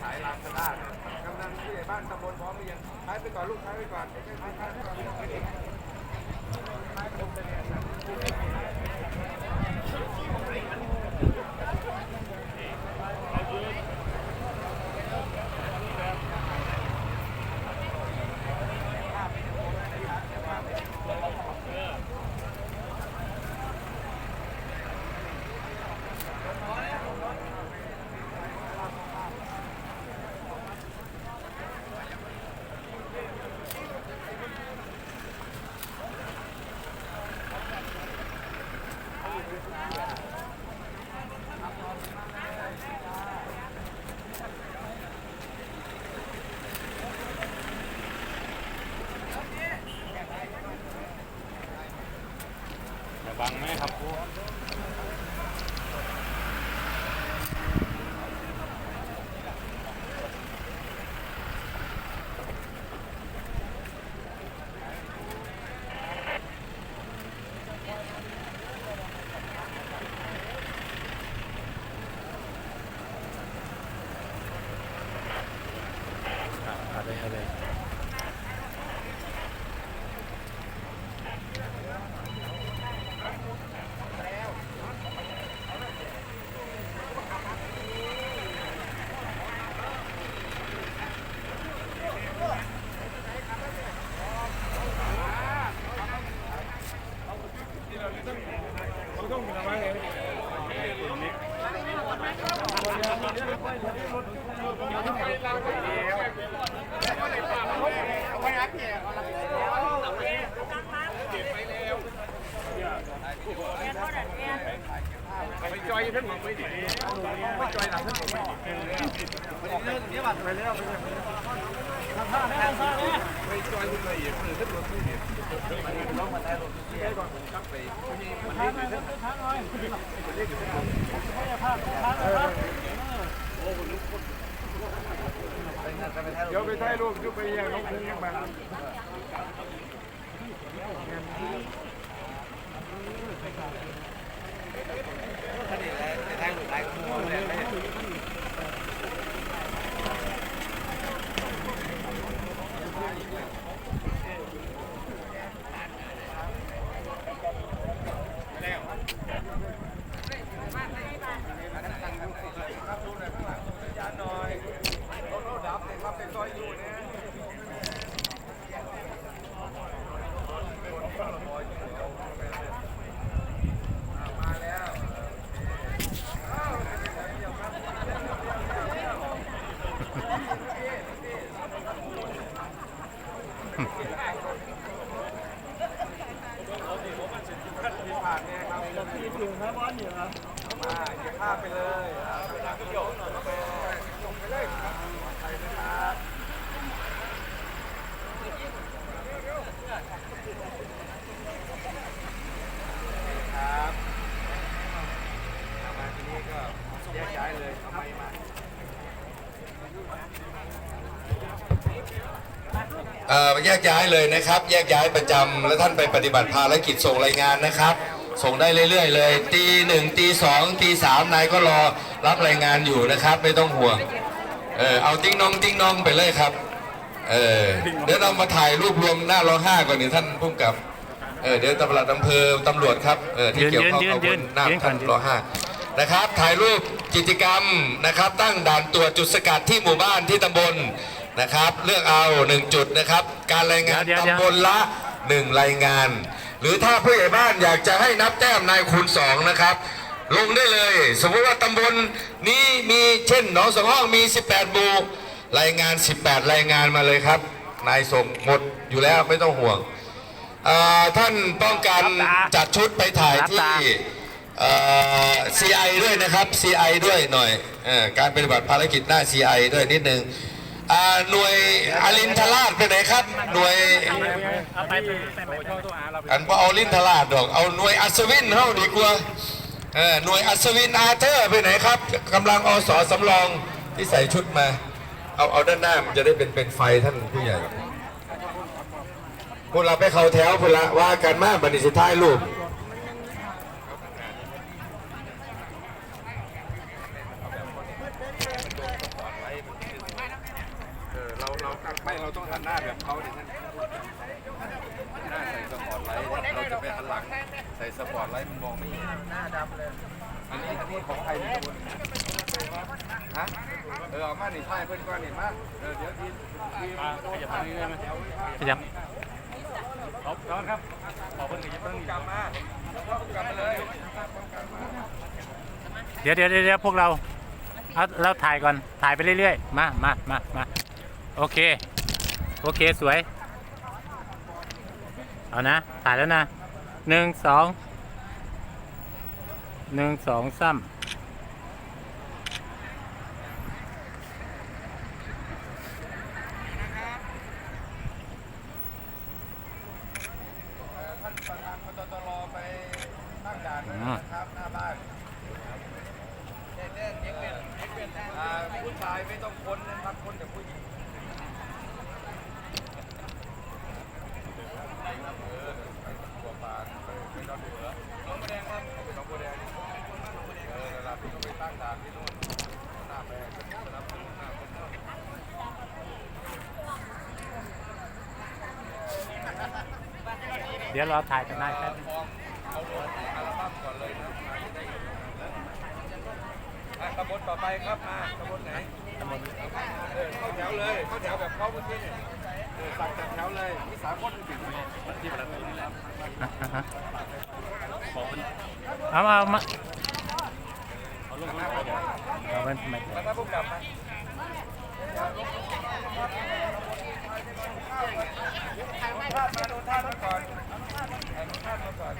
ขายลามสลาดกำนันผู้ใหญ่บ้านตำบลพร้อมหรือยังใช้ไปก่อนลูกใช้ไปก่อนใช้ไปก่อนไม่ต้องไปดิท้ายผมจะเนี่ ไปจอยท่านหมอไม่ดิไม่จอยหลังท่านหมอไม่ดิเนี่ยบัตรไปแล้วไปแล้วไปจอยคุณละเอียดเลยท่านหมอไม่ดิน้องได้รถที่อน ผมกไปมันนี่มันนี่ท่านเดี๋ยวไปถ่ายรูปยุบไปยังน้องพึ่งยังมา มาเก็บภาพไปเลยอ่าเวลาที่โยนหน่อยก็ไปลงไปเลยครับปลอดภัยนะครับครับเอามาทีนี้ก็ แยกย้ายเลยเอาไปมาเอ่อแยกย้ายเลยนะครับ แยกย้ายประจำแล้วท่านไปปฏิบัติภารกิจส่งรายงานนะครับ ส่งได้เรื่อย ๆ เลย ตีหนึ่งตีสองตีสามนายก็รอรับรายงานอยู่นะครับ ไม่ต้องห่วง เออเอาติ้งนองติ้งนองไปเลยครับ เออเดี๋ยวเรามาถ่ายรูปรวมหน้ารอห้าก่อนนี่ท่านผู้กำกับ เออเดี๋ยวตำรวจอำเภอตำรวจครับ เออที่เกี่ยวข้องกับหน้าท่านรอห้านะครับ ถ่ายรูปกิจกรรมนะครับ ตั้งด่านตรวจจุดสกัดที่หมู่บ้านที่ตำบลนะครับ เลือกเอาหนึ่งจุดนะครับ การรายงานเดี๋ยวเดี๋ยวตำบลละหนึ่งรายงาน หรือถ้าผู้ใหญ่บ้านอยากจะให้นับแต้มนายคูณสองนะครับ ลงได้เลย สมมติว่าตำบลนี้มีเช่นหนองสองห้องมี 18หมู่รายงาน 18 รายงานมาเลยครับ นายส่งหมดอยู่แล้วไม่ต้องห่วงเอ่อท่านป้องกันจัดชุดไปถ่ายที่เอ่อ CI ด้วยนะครับ CI ด้วยหน่อยเออการปฏิบัติภารกิจหน้า CI ด้วยนิดนึงอ่า หน่วยอรินทราชไปไหนครับ หน่วยอันว่าเอาลินทราชดอก เอาหน่วยอัศวินเข้าดีกว่าหน่วยอัศวินอาเธอร์ไปไหนครับกำลังอสสำรองที่ใส่ชุดมา เอาเอาด้านหน้ามันจะได้เป็นเป็นไฟท่านผู้ใหญ่พวกเราไปเขาแถวพวกละว่ากันมากบันนี้สุดท้ายรูป ไม่เราต้องหันหน้าแบบเขาดิท่านหน้าใส่สปอร์ตไลท์เราจะไปหันหลังใส่สปอร์ตไลท์มันมองไม่เห็นหน้าดำเลย อันนี้อันนี้ของใครดีคุณฮะเออเอามาหนิใช่เพื่อนก้อนหนิมาเออเดี๋ยวทีทีมโดนทางนี้ไหมขยับเอาร้อนครับขอเพิ่งขยับเพิ่งกลับมาเข้กลับมาเลยเดี๋ยวเดี๋ยวเดี๋ยวพวกเรา เอาเราถ่ายก่อน ถ่ายไปเรื่อยๆ มามามามา โอเค โอเค สวย เอานะ ถ่ายแล้วนะหนึ่งสองหนึ่งสองซ้ท่านประธานกตตรไปตั้งด่านนะครับหน้าบ้านอ่าผู้ชายไม่ต้องค้นนะครับค้นแต่ผู้หญิง ตัวปลาไปไปดอนหัวน้องบัวแดงครับน้องบัวแดงเออระดับที่ต้องไปตั้งด่านที่นู่นหน้าแปลงนะครับหน้าคนนอกเดี๋ยวเราถ่ายกันได้แป๊บเอาลงอัลบั้มก่อนเลยนะอะขบวนต่อไปครับมาขบวนไหนตำบลเออเข้าแถวเลยเข้าแถวแบบเข้าเมื่อกี้เนี่ย สั่งจัดแถวเลยมีสามคนถึงไหมอะอะอะเอามาเอามาเอาเป็นไม่แล้วถ้าพวกกลับมาท่านมาดูท่านมาก่อนเอาดูท่านมาก่อน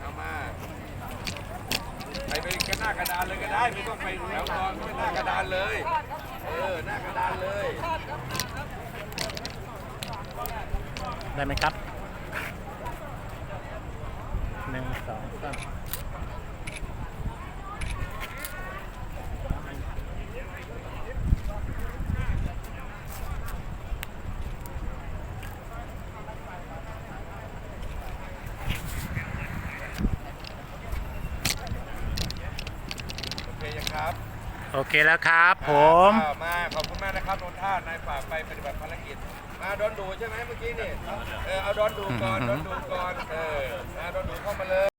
เอามาไปไปกั นหน้ากระดานเลยก็ได้ไม่ต้องไปแถวตอนไปหน้ากระดานเลย เออหน้ากระดานเลยได้ไหมครับหนึ่งสองสาม โอเคยังครับ โอเคแล้วครับผม อ่ามาขอบคุณมากนะครับนนท่านายฝากไปปฏิบัติภารกิจ มาดอนดูใช่ไหมเมื่อกี้นี่ เออเอาดอนดูก่อนดอนดูก่อน เออมาดอนดูเข้ามาเลย